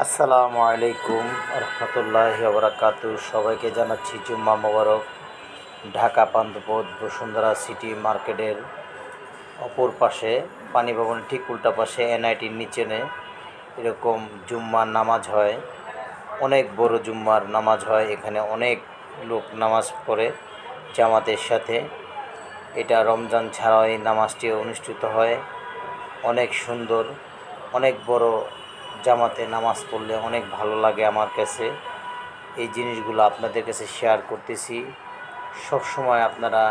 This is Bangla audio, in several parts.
আসসালামু আলাইকুম রহমতুল্লাহ বরাকাতু সবাইকে জানাচ্ছি জুম্মা মোবারক। ঢাকা, পান্থপথ, বসুন্ধরা সিটি মার্কেটের অপর পাশে, পানি ভবনের ঠিক উল্টা পাশে এনআইটির নিচে এরকম জুম্মার নামাজ হয়। অনেক বড় জুম্মার নামাজ হয়, এখানে অনেক লোক নামাজ পড়ে জামাতের সাথে। এটা রমজান ছাড়াও এই নামাজটি অনুষ্ঠিত হয়। অনেক সুন্দর, অনেক বড় জামাতে নামাজ পড়লে অনেক ভালো লাগে আমার কাছে। এই জিনিসগুলো আপনাদের কাছে শেয়ার করতেছি। সব সময় আপনারা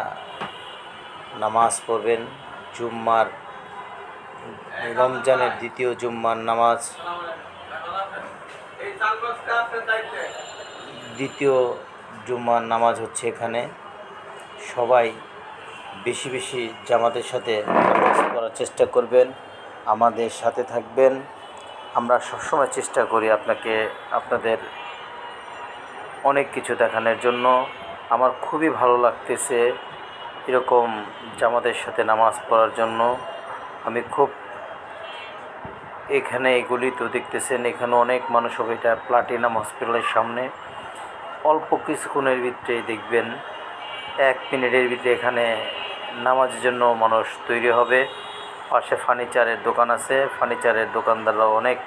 নামাজ পড়বেন। জুম্মার, রমজানের দ্বিতীয় জুম্মার নামাজ। দ্বিতীয় জুম্মার নামাজ হচ্ছে এখানে। সবাই বেশি বেশি জামাতের সাথে নামাজ পড়ার চেষ্টা করবেন। আমাদের সাথে থাকবেন। আমরা সবসময় চেষ্টা করি আপনাকে, আপনাদের অনেক কিছু দেখানোর জন্য। আমার খুবই ভালো লাগতেছে এরকম জামাতের সাথে নামাজ পড়ার জন্য। আমি খুব এখানে এগুলি তো দেখতেছেন, এখানে অনেক মানুষ হবে এটা প্লাটিনাম হসপিটালের সামনে। অল্প কিছুক্ষণের ভিতরেই দেখবেন, এক মিনিটের ভিতরে এখানে নামাজের জন্য মানুষ তৈরি হবে। পাশে ফার্নিচারের দোকান আছে। ফার্নিচারের দোকানদাররাও অনেক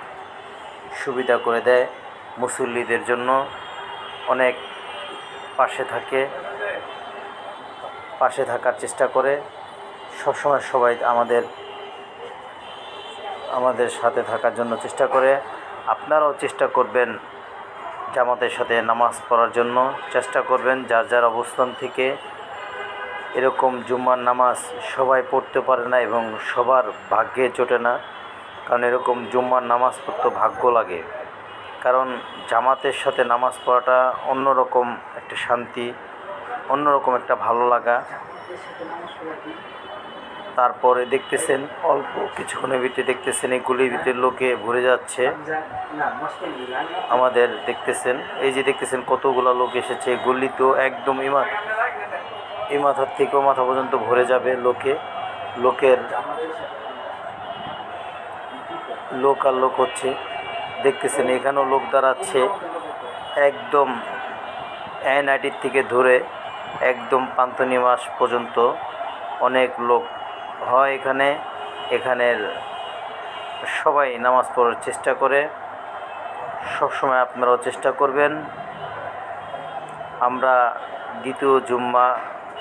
সুবিধা করে দেয় মুসল্লিদের জন্য। অনেক পাশে থাকে, পাশে থাকার চেষ্টা করে। সবসময় সবাই আমাদের আমাদের সাথে থাকার জন্য চেষ্টা করে। আপনারাও চেষ্টা করবেন জামাতের সাথে নামাজ পড়ার জন্য। চেষ্টা করবেন যার যার অবস্থান থেকে এরকম জুম্মার নামাজ সবাই পড়তে পারে না এবং সবার ভাগ্যে জোটে না, কারণ এরকম জুম্মার নামাজ পড়তে ভাগ্য লাগে। কারণ জামাতের সাথে নামাজ পড়াটা অন্যরকম একটা শান্তি, অন্যরকম একটা ভালো লাগা। তারপরে দেখতেছেন, অল্প কিছুক্ষণের ভিতরে দেখতেছেন, এই গুলির ভিতরে লোকে ভরে যাচ্ছে। আমাদের দেখতেছেন, এই যে দেখতেছেন কতগুলো লোক এসেছে গুলি তো একদম ইমাত এই মাথার থেকেও মাথা পর্যন্ত ভরে যাবে লোকে। লোকের লোক আর লোক হচ্ছে। দেখতেছেন, এখানেও লোক দাঁড়াচ্ছে একদম এনআইটির থেকে ধরে একদম পান্তনিমাস পর্যন্ত অনেক লোক হয় এখানে। এখানের সবাই নামাজ পড়ার চেষ্টা করে। সবসময় আপনারাও চেষ্টা করবেন। আমরা দ্বিতীয় জুম্মা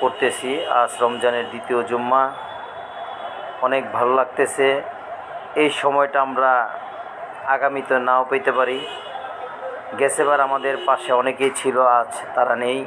করতেছি আজ রমজানের দ্বিতীয় জুম্মা। অনেক ভালো লাগতেছে। এই সময়টা আমরা আগামীতে নাও পেতে পারি। গেছেবার আমাদের পাশে অনেকেই ছিল, আজ তারা নেই।